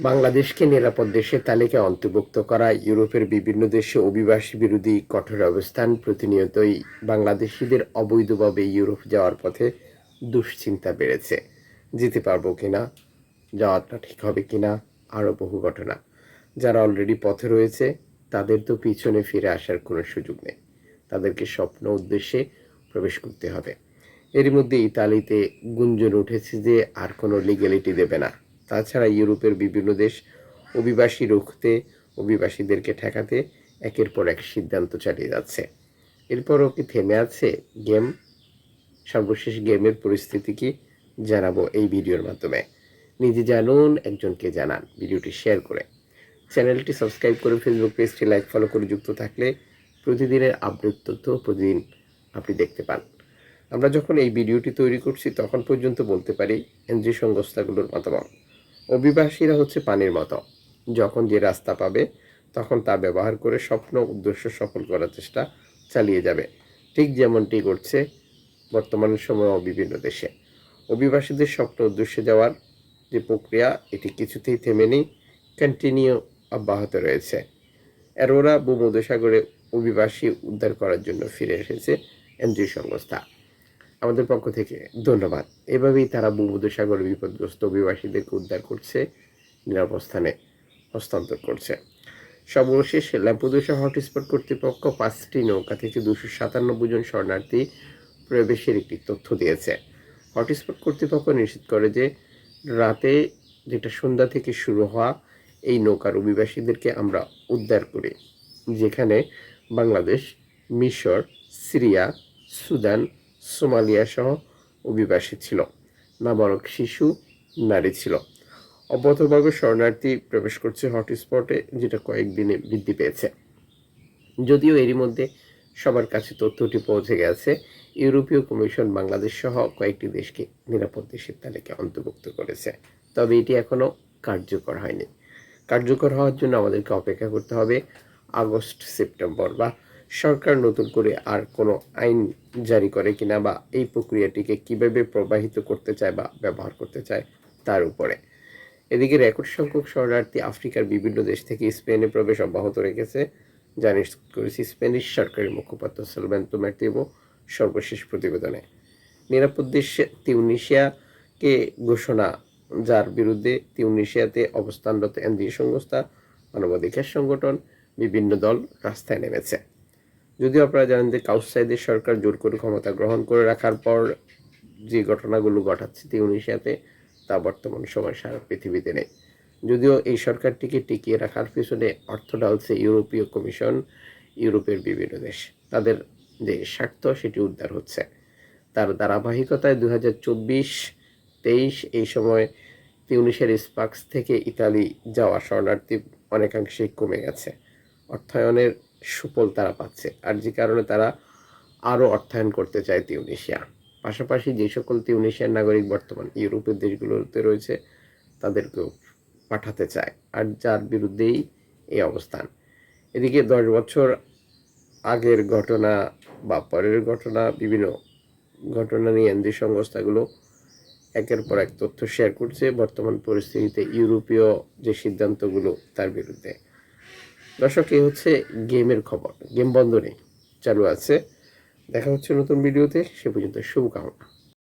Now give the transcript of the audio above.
বাংলাদেশকে নিরাপদ দেশের তালিকায় অন্তর্ভুক্ত করা ইউরোপের বিভিন্ন দেশে অভিবাসী বিরোধী কঠোর অবস্থান প্রতিনিয়তই বাংলাদেশিদের অবৈধভাবে ইউরোপ যাওয়ার পথে দুশ্চিন্তা বেড়েছে। যেতে পারব কিনা? যাওয়াটা ঠিক হবে কিনা? আরও বহু ঘটনা। যারা অলরেডি পথে রয়েছে, তাদের তো পিছনে ফিরে আসার কোনো সুযোগ নেই। তাদেরকে স্বপ্ন উদ্দেশ্যে প্রবেশ করতে হবে। এর মধ্যে ইতালিতে গুঞ্জন উঠেছে যে আর কোনো লিগ্যালিটি দেবে না। তাছাড়া ইউরোপের বিভিন্ন দেশ অভিবাসী রুখতে, অভিবাসীদেরকে ঠেকাতে একের পর এক সিদ্ধান্ত চালিয়ে যাচ্ছে। এরপরও কি থেমে আছে গেম? সর্বশেষ গেমের পরিস্থিতি কি জানাব এই ভিডিওর মাধ্যমে। নিজে জানুন, একজনকে জানান ভিডিওটি শেয়ার করে। চ্যানেলটি সাবস্ক্রাইব করে ফেসবুক পেজটি লাইক, ফলো করে যুক্ত থাকলে প্রতিদিনের আপডেট তথ্য প্রতিদিন আপনি দেখতে পান। আমরা যখন এই ভিডিওটি তৈরি করছি, তখন পর্যন্ত বলতে পারি এনজিও সংস্থাগুলোর মতামত। অভিবাসীরা হচ্ছে পানির মতো। যখন যে রাস্তা পাবে, তখন তা ব্যবহার করে স্বপ্ন, উদ্দেশ্য সফল করার চেষ্টা চালিয়ে যাবে। ঠিক যেমনটি করছে বর্তমান সময়েও বিভিন্ন দেশে। অভিবাসীদের স্বপ্ন, উদ্দেশ্যে যাওয়ার যে প্রক্রিয়া, এটি কিছুতেই থেমে নেই কন্টিনিউ অব্যাহত রয়েছে। অ্যারোরা ভূমধ্যসাগরে অভিবাসী উদ্ধার করার জন্য ফিরে এসেছে এনজিও সংস্থা। আমাদের পক্ষ থেকে ধন্যবাদ। এভাবেই তারা ভূমধ্যসাগরে বিপদগ্রস্ত অভিবাসীদেরকে উদ্ধার করছে, নিরাপস্থানে হস্তান্তর করছে। সর্বশেষ ল্যাম্পুদোসা হটস্পট কর্তৃপক্ষ পাঁচটি নৌকা থেকে দুশো সাতানব্বই জন শরণার্থী প্রবেশের একটি তথ্য দিয়েছে। হটস্পট কর্তৃপক্ষ নিশ্চিত করে যে রাতে যেটা সন্ধ্যা থেকে শুরু হওয়া এই নৌকার অভিবাসীদেরকে আমরা উদ্ধার করি, যেখানে বাংলাদেশ, মিশর, সিরিয়া, সুদান সোমালিয়া সহ অভিবাসী ছিল। নাবালক শিশু, নারী ছিল। অব্যাহতভাবে শরণার্থী প্রবেশ করছে হটস্পটে যেটা কয়েকদিনে বৃদ্ধি পেয়েছে। যদিও এরই মধ্যে সবার কাছে তথ্যটি পৌঁছে গেছে, ইউরোপীয় কমিশন বাংলাদেশ সহ কয়েকটি দেশকে নিরাপদ দেশের তালিকায় অন্তর্ভুক্ত করেছে। তবে এটি এখনও কার্যকর হয়নি। কার্যকর হওয়ার জন্য আমাদেরকে অপেক্ষা করতে হবে আগস্ট, সেপ্টেম্বর বা সরকার নতুন করে আর কোনো আইন জারি করে কিনা বা এই প্রক্রিয়াটিকে কীভাবে প্রবাহিত করতে চায় বা ব্যবহার করতে চায় তার উপরে। এদিকে রেকর্ড সংখ্যক শরণার্থী আফ্রিকার বিভিন্ন দেশ থেকে স্পেনে প্রবেশ অব্যাহত রেখেছে। নিশ্চিত করেছে স্প্যানিশ সরকারি মুখপাত্র সেলভেন্তো ম্যার্টিভো সর্বশেষ প্রতিবেদনে। নিরাপদ দেশ তিউনিশিয়াকে ঘোষণা, যার বিরুদ্ধে তিউনিশিয়াতে অবস্থানরত এনজিও সংস্থা মানবাধিকার সংগঠন, বিভিন্ন দল রাস্তায় নেমেছে। যদিও আপনারা জানেন যে কাউসাইদের সরকার জোর করে ক্ষমতা গ্রহণ করে রাখার পর যে ঘটনাগুলো ঘটাচ্ছে তিউনিশিয়াতে তা বর্তমান সময় সারা পৃথিবীতে নেই। যদিও এই সরকারটিকে টিকিয়ে রাখার পিছনে অর্থ ঢালছে ইউরোপীয় কমিশন, ইউরোপের বিভিন্ন দেশ। তাদের যে স্বার্থ, সেটি উদ্ধার হচ্ছে। তার ধারাবাহিকতায় দু হাজার চব্বিশ তেইশ এই সময় তিউনিশের স্পাক্স থেকে ইতালি যাওয়া শরণার্থী অনেকাংশেই কমে গেছে। অর্থায়নের সুফল তারা পাচ্ছে। আর যে কারণে তারা আরও অর্থায়ন করতে চায় তিউনিশিয়া। পাশাপাশি যে সকল তিউনিশিয়ার নাগরিক বর্তমান ইউরোপের দেশগুলোতে রয়েছে, তাদেরকেও পাঠাতে চায়। আর যার বিরুদ্ধেই এই অবস্থান। এদিকে দশ বছর আগের ঘটনা বা পরের ঘটনা, বিভিন্ন ঘটনা নিয়ে এনজি সংস্থাগুলো একের পর এক তথ্য শেয়ার করছে। বর্তমান পরিস্থিতিতে ইউরোপীয় যে সিদ্ধান্তগুলো, তার বিরুদ্ধে। দর্শক, এই হচ্ছে গেমের খবর। গেম বন্ধ নেই। চালু আছে। দেখা হচ্ছে নতুন ভিডিওতে। সে পর্যন্ত শুভকামনা।